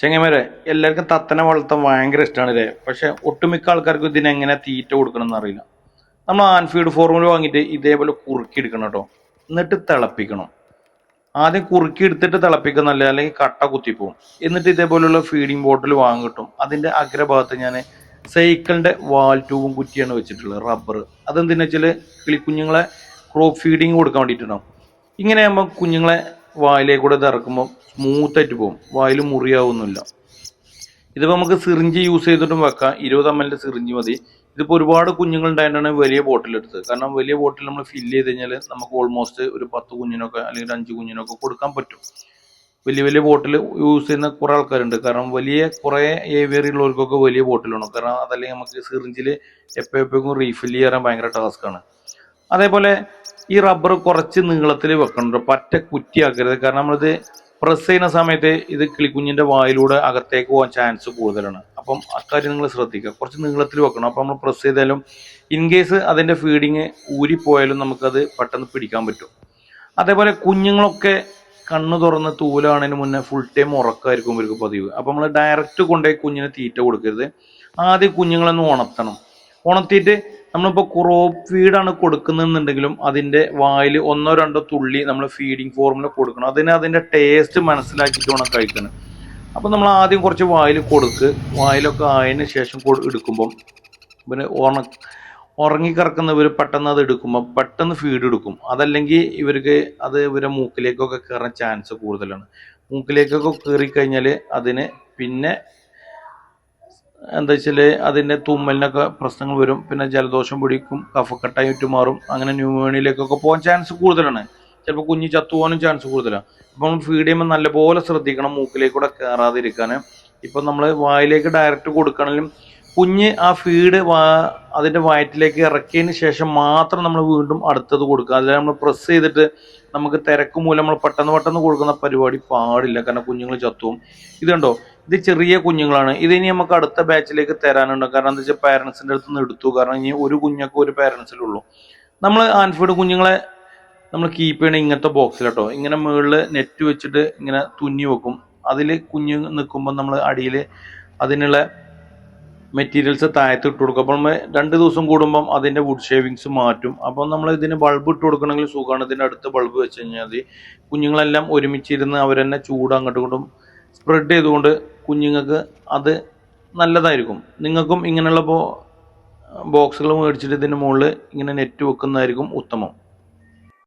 ചെങ്ങന്മാരെ എല്ലാവർക്കും തത്തനെ വളർത്താൻ ഭയങ്കര ഇഷ്ടമാണ് അല്ലേ പക്ഷെ ഒട്ടുമിക്ക ആൾക്കാർക്കും ഇതിന് എങ്ങനെ തീറ്റ കൊടുക്കണം എന്ന് അറിയില്ല. നമ്മൾ ആൻഫീഡ് ഫോർമുല വാങ്ങിയിട്ട് ഇതേപോലെ കുറുക്കി എടുക്കണം കേട്ടോ. എന്നിട്ട് തിളപ്പിക്കണം. ആദ്യം കുറുക്കി എടുത്തിട്ട് തിളപ്പിക്കുന്നല്ല അല്ലെങ്കിൽ കട്ട കുത്തിപ്പോവും. എന്നിട്ട് ഇതേപോലുള്ള ഫീഡിങ് ബോട്ടിൽ വാങ്ങി കിട്ടും. അതിന്റെ അഗ്രഭാഗത്ത് ഞാൻ സൈക്കിളിന്റെ വാൽ ട്യൂബും കുറ്റിയാണ് വെച്ചിട്ടുള്ളത് റബ്ബർ അതെന്തിനാ വെച്ചാൽ കിളിക്കുഞ്ഞുങ്ങളെ ക്രോപ്പ് ഫീഡിങ് കൊടുക്കാൻ വേണ്ടിയിട്ടുണ്ടാവും ഇങ്ങനെ ആകുമ്പോൾ കുഞ്ഞുങ്ങളെ വായിലേക്ക് കൂടെ ഇത് ഇറക്കുമ്പോൾ സ്മൂത്ത് ആയിട്ട് പോകും വായിൽ മുറിയാവുന്നില്ല. ഇതിപ്പോൾ നമുക്ക് സിറിഞ്ച് യൂസ് ചെയ്തിട്ടും വെക്കാം. ഇരുപത് എം എല്ലിന്റെ സിറിഞ്ച് മതി. ഇതിപ്പോൾ ഒരുപാട് കുഞ്ഞുങ്ങൾ ഉണ്ടായിട്ടാണ് വലിയ ബോട്ടിൽ എടുത്തത്. കാരണം വലിയ ബോട്ടിൽ നമ്മൾ ഫില്ല് ചെയ്ത് കഴിഞ്ഞാൽ നമുക്ക് ഓൾമോസ്റ്റ് ഒരു പത്ത് കുഞ്ഞിനൊക്കെ അല്ലെങ്കിൽ അഞ്ച് കുഞ്ഞിനൊക്കെ കൊടുക്കാൻ പറ്റും. വലിയ വലിയ ബോട്ടിൽ യൂസ് ചെയ്യുന്ന കുറേ ആൾക്കാരുണ്ട്. കാരണം വലിയ കുറേ ഏവിയറി ഉള്ളവർക്കൊക്കെ വലിയ ബോട്ടിൽ വേണം. കാരണം അതല്ലെങ്കിൽ നമുക്ക് സിറിഞ്ചിൽ എപ്പോഴെപ്പോഴും റീഫില്ല് ചെയ്യാൻ ഭയങ്കര ടാസ്ക്കാണ് അതേപോലെ ഈ റബ്ബർ കുറച്ച് നീളത്തിൽ വെക്കണം. പറ്റ കുറ്റിയാക്കരുത്. കാരണം നമ്മളിത് പ്രസ് ചെയ്യുന്ന സമയത്ത് ഇത് കിളിക്കുഞ്ഞിന്റെ വായിലൂടെ അകത്തേക്ക് പോകാൻ ചാൻസ് കൂടുതലാണ്. അപ്പം അക്കാര്യം നിങ്ങൾ ശ്രദ്ധിക്കുക. കുറച്ച് നീളത്തിൽ വെക്കണം. അപ്പം നമ്മൾ പ്രസ് ചെയ്താലും ഇൻ കേസ് അതിന്റെ ഫീഡിങ് ഊരിപ്പോയാലും നമുക്കത് പെട്ടെന്ന് പിടിക്കാൻ പറ്റും. അതേപോലെ കുഞ്ഞുങ്ങളൊക്കെ കണ്ണു തുറന്ന് തൂലാണതിന് മുന്നേ ഫുൾ ടൈം ഉറക്കമായിരിക്കും ഇവർക്ക് പതിവ്. അപ്പം നമ്മൾ ഡയറക്റ്റ് കൊണ്ടുപോയി കുഞ്ഞിന് തീറ്റ കൊടുക്കരുത്. ആദ്യം കുഞ്ഞുങ്ങളൊന്ന് ഉണർത്തണം. ഉണർത്തിയിട്ട് നമ്മളിപ്പോൾ ക്രോപ്പ് ഫീഡാണ് കൊടുക്കുന്നുണ്ടെങ്കിലും അതിന്റെ വായിൽ ഒന്നോ രണ്ടോ തുള്ളി നമ്മൾ ഫീഡിങ് ഫോർമുല കൊടുക്കണം. അതിന് അതിന്റെ ടേസ്റ്റ് മനസ്സിലാക്കിയിട്ട് വേണം കഴിക്കണം അപ്പം നമ്മൾ ആദ്യം കുറച്ച് വായിൽ കൊടുക്ക്. വായിലൊക്കെ ആയതിനു ശേഷം എടുക്കുമ്പം പിന്നെ ഉണ ഉറങ്ങിക്കിറക്കുന്നവർ പെട്ടെന്ന് അത് എടുക്കുമ്പോൾ പെട്ടെന്ന് ഫീഡ് എടുക്കും. അതല്ലെങ്കിൽ ഇവർക്ക് അത് ഇവരെ മൂക്കിലേക്കൊക്കെ കയറാൻ ചാൻസ് കൂടുതലാണ്. മൂക്കിലേക്കൊക്കെ കയറി കഴിഞ്ഞാൽ അതിന് പിന്നെ എന്താ വെച്ചാൽ അതിന്റെ തുമ്മലിനൊക്കെ പ്രശ്നങ്ങൾ വരും. പിന്നെ ജലദോഷം പിടിക്കും കഫക്കെട്ടായിട്ട് മാറും അങ്ങനെ ന്യൂമോണിയയിലേക്കൊക്കെ പോകാൻ ചാൻസ് കൂടുതലാണ്. ചിലപ്പോൾ കുഞ്ഞ് ചത്തുപോകാനും ചാൻസ് കൂടുതലാണ്. അപ്പം ഫീഡ് ചെയ്യുമ്പോൾ നല്ലപോലെ ശ്രദ്ധിക്കണം മൂക്കിലേക്ക് കൂടെ കയറാതിരിക്കാൻ ഇപ്പം നമ്മൾ വായിലേക്ക് ഡയറക്റ്റ് കൊടുക്കണമെങ്കിലും കുഞ്ഞ് ആ ഫീഡ് വാ അതിന്റെ വയറ്റിലേക്ക് ഇറക്കിയതിന് ശേഷം മാത്രം നമ്മൾ വീണ്ടും അടുത്തത് കൊടുക്കുക. അതിൽ നമ്മൾ പ്രസ് ചെയ്തിട്ട് നമുക്ക് തിരക്ക് മൂലം നമ്മൾ പെട്ടെന്ന് പെട്ടെന്ന് കൊടുക്കുന്ന പരിപാടി പാടില്ല. കാരണം കുഞ്ഞുങ്ങൾ ചത്തുവും ഇതുണ്ടോ ഇത് ചെറിയ കുഞ്ഞുങ്ങളാണ്. ഇത് ഇനി നമുക്ക് അടുത്ത ബാച്ചിലേക്ക് തരാനുണ്ട്. കാരണം എന്താ വെച്ചാൽ പാരൻസിന്റെ അടുത്ത് നിന്ന് എടുത്തു. കാരണം ഇനി ഒരു കുഞ്ഞൊക്കെ ഒരു പാരൻസിലുള്ളൂ നമ്മൾ ആൻഫീഡ് കുഞ്ഞുങ്ങളെ നമ്മൾ കീപ്പ് ചെയ്യണ ഇങ്ങനത്തെ ബോക്സിലട്ടോ ഇങ്ങനെ മുകളിൽ നെറ്റ് വെച്ചിട്ട് ഇങ്ങനെ തുന്നി വെക്കും. അതിൽ കുഞ്ഞ് നിൽക്കുമ്പോൾ നമ്മൾ അടിയിൽ അതിനുള്ള മെറ്റീരിയൽസ് താഴത്ത് ഇട്ട് കൊടുക്കും. അപ്പോൾ നമ്മൾ രണ്ട് ദിവസം കൂടുമ്പം അതിന്റെ വുഡ് ഷേവിങ്സ് മാറ്റും. അപ്പോൾ നമ്മൾ ഇതിന് ബൾബ് ഇട്ട് കൊടുക്കണമെങ്കിൽ സുഖമാണ്. ഇതിന്റെ അടുത്ത് ബൾബ് വെച്ച് കഴിഞ്ഞാൽ മതി. കുഞ്ഞുങ്ങളെല്ലാം ഒരുമിച്ചിരുന്ന് അവരെന്നെ ചൂട് അങ്ങോട്ടും ഇങ്ങോട്ടും സ്പ്രെഡ് ചെയ്തുകൊണ്ട് കുഞ്ഞുങ്ങൾക്ക് അത് നല്ലതായിരിക്കും. നിങ്ങൾക്കും ഇങ്ങനെയുള്ള ബോക്സുകൾ മേടിച്ചിട്ട് ഇതിന്റെ മുകളിൽ ഇങ്ങനെ നെറ്റ് വെക്കുന്നതായിരിക്കും ഉത്തമം.